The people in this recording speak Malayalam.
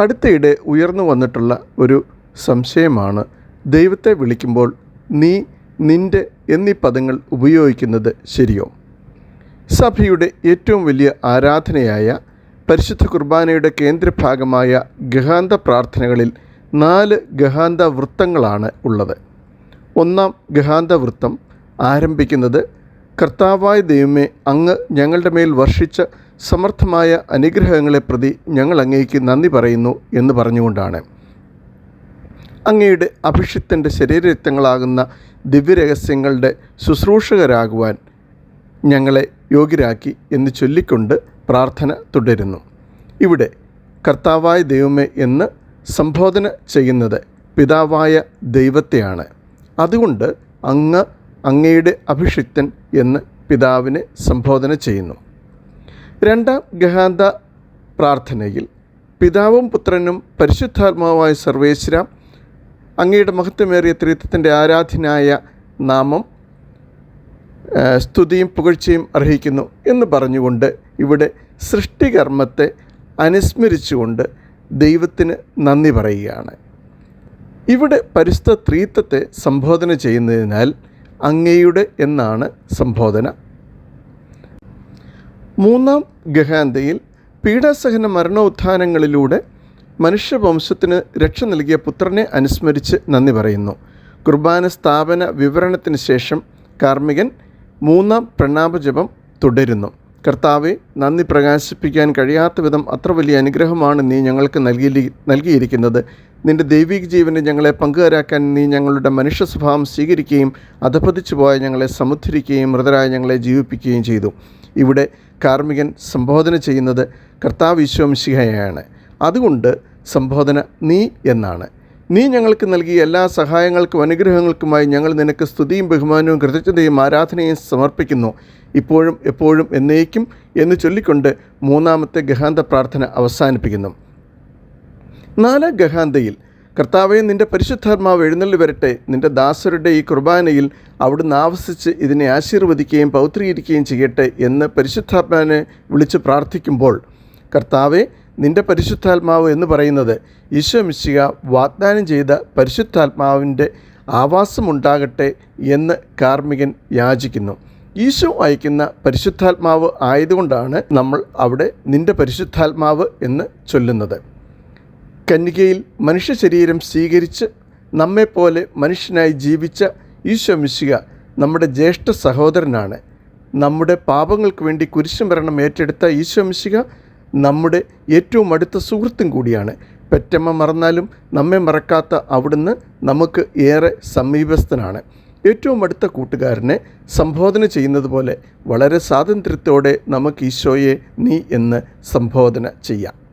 അടുത്തയിടെ ഉയർന്നു വന്നിട്ടുള്ള ഒരു സംശയമാണ്. ദൈവത്തെ വിളിക്കുമ്പോൾ നീ നിന്റെ എന്നീ പദങ്ങൾ ഉപയോഗിക്കുന്നത് ശരിയോ? സഭയുടെ ഏറ്റവും വലിയ ആരാധനയായ പരിശുദ്ധ കുർബാനയുടെ കേന്ദ്രഭാഗമായ ഗഹാന്ത പ്രാർത്ഥനകളിൽ നാല് ഗഹാന്ത വൃത്തങ്ങളാണ് ഉള്ളത്. ഒന്നാം ഗഹാന്ത വൃത്തം ആരംഭിക്കുന്നത് കർത്താവായ ദൈവമേ അങ്ങ് ഞങ്ങളുടെ മേൽ വർഷിച്ച സമർത്ഥമായ അനുഗ്രഹങ്ങളെ പ്രതി ഞങ്ങൾ അങ്ങേക്ക് നന്ദി പറയുന്നു എന്ന് പറഞ്ഞുകൊണ്ടാണ്. അങ്ങയുടെ അഭിഷിക്തന്റെ ശരീരരക്തങ്ങളാകുന്ന ദിവ്യരഹസ്യങ്ങളുടെ ശുശ്രൂഷകരാകുവാൻ ഞങ്ങളെ യോഗ്യരാക്കി എന്ന് ചൊല്ലിക്കൊണ്ട് പ്രാർത്ഥന തുടരുന്നു. ഇവിടെ കർത്താവായ ദൈവമേ എന്ന് സംബോധന ചെയ്യുന്നത് പിതാവായ ദൈവത്തെയാണ്. അതുകൊണ്ട് അങ്ങ് അങ്ങയുടെ അഭിഷിക്തൻ എന്ന് പിതാവിനെ സംബോധന ചെയ്യുന്നു. രണ്ടാം ഗഹാന്ത പ്രാർത്ഥനയിൽ പിതാവും പുത്രനും പരിശുദ്ധാത്മാവായ സർവേശ്വര അങ്ങയുടെ മഹത്വമേറിയ ത്രിത്വത്തിന്റെ ആരാധനായ നാമം സ്തുതിയും പുകഴ്ചയും അർഹിക്കുന്നു എന്ന് പറഞ്ഞുകൊണ്ട് ഇവിടെ സൃഷ്ടികർമ്മത്തെ അനുസ്മരിച്ചുകൊണ്ട് ദൈവത്തിന് നന്ദി പറയുകയാണ്. ഇവിടെ പരിസ്ഥ ത്രീത്വത്തെ സംബോധന ചെയ്യുന്നതിനാൽ അങ്ങയുടെ എന്നാണ് സംബോധന. മൂന്നാം ഗഹാന്തയിൽ പീഡാസഹന മരണോത്ഥാനങ്ങളിലൂടെ മനുഷ്യവംശത്തിന് രക്ഷ നൽകിയ പുത്രനെ അനുസ്മരിച്ച് നന്ദി പറയുന്നു. കുർബാന സ്ഥാപന വിവരണത്തിന് ശേഷം കാർമ്മികൻ മൂന്നാം പ്രണാപജപം തുടരുന്നു. കർത്താവെ നന്ദി പ്രകാശിപ്പിക്കാൻ കഴിയാത്ത വിധം അത്ര വലിയ അനുഗ്രഹമാണ് നീ ഞങ്ങൾക്ക് നൽകി നൽകിയിരിക്കുന്നത്. നിന്റെ ദൈവിക ജീവനെ ഞങ്ങളെ പങ്കുകാരാക്കാൻ നീ ഞങ്ങളുടെ മനുഷ്യ സ്വഭാവം സ്വീകരിക്കുകയും അധപതിച്ചു പോയ ഞങ്ങളെ സമുദ്ധരിക്കുകയും മൃതരായ ഞങ്ങളെ ജീവിപ്പിക്കുകയും ചെയ്തു. ഇവിടെ കാർമികൻ സംബോധന ചെയ്യുന്നത് കർത്താവ് വിശ്വംശിഹയാണ് അതുകൊണ്ട് സംബോധന നീ എന്നാണ്. നീ ഞങ്ങൾക്ക് നൽകിയ എല്ലാ സഹായങ്ങൾക്കും അനുഗ്രഹങ്ങൾക്കുമായി ഞങ്ങൾ നിനക്ക് സ്തുതിയും ബഹുമാനവും കൃതജ്ഞതയും ആരാധനയും സമർപ്പിക്കുന്നു. ഇപ്പോഴും എപ്പോഴും എന്നേക്കും എന്ന് ചൊല്ലിക്കൊണ്ട് മൂന്നാമത്തെ ഗഹാന്ത പ്രാർത്ഥന അവസാനിപ്പിക്കുന്നു. നാലാം ഗഹാന്തയിൽ കർത്താവെ നിന്റെ പരിശുദ്ധാത്മാവ് എഴുന്നള്ളി വരട്ടെ. നിന്റെ ദാസരുടെ ഈ കുർബാനയിൽ അവിടുന്ന് ആവസിച്ച് ഇതിനെ ആശീർവദിക്കുകയും പൗത്രീകരിക്കുകയും ചെയ്യട്ടെ എന്ന് പരിശുദ്ധാത്മാവിനെ വിളിച്ച് പ്രാർത്ഥിക്കുമ്പോൾ കർത്താവെ നിന്റെ പരിശുദ്ധാത്മാവ് എന്ന് പറയുന്നത് ഈശോ മിശിക വാഗ്ദാനം ചെയ്ത പരിശുദ്ധാത്മാവിന്റെ ആവാസമുണ്ടാകട്ടെ എന്ന് കാർമ്മികൻ യാചിക്കുന്നു. ഈശോ അയക്കുന്ന പരിശുദ്ധാത്മാവ് ആയതുകൊണ്ടാണ് നമ്മൾ അവിടെ നിന്റെ പരിശുദ്ധാത്മാവ് എന്ന് ചൊല്ലുന്നത്. കന്യകയിൽ മനുഷ്യ ശരീരം സ്വീകരിച്ച് നമ്മെപ്പോലെ മനുഷ്യനായി ജീവിച്ച ഈശോ മിശിക നമ്മുടെ ജ്യേഷ്ഠ സഹോദരനാണ്. നമ്മുടെ പാപങ്ങൾക്ക് വേണ്ടി കുരിശുമരണം ഏറ്റെടുത്ത ഈശോ മിശിക നമ്മുടെ ഏറ്റവും അടുത്ത സുഹൃത്തും കൂടിയാണ്. പെറ്റമ്മ മറന്നാലും നമ്മെ മറക്കാത്ത അവിടുന്ന് നമുക്ക് ഏറെ സമീപസ്ഥനാണ്. ഏറ്റവും അടുത്ത കൂട്ടുകാരനെ സംബോധന ചെയ്യുന്നത് പോലെ വളരെ സ്വാതന്ത്ര്യത്തോടെ നമുക്ക് ഈശോയെ നീ എന്ന് സംബോധന ചെയ്യാം.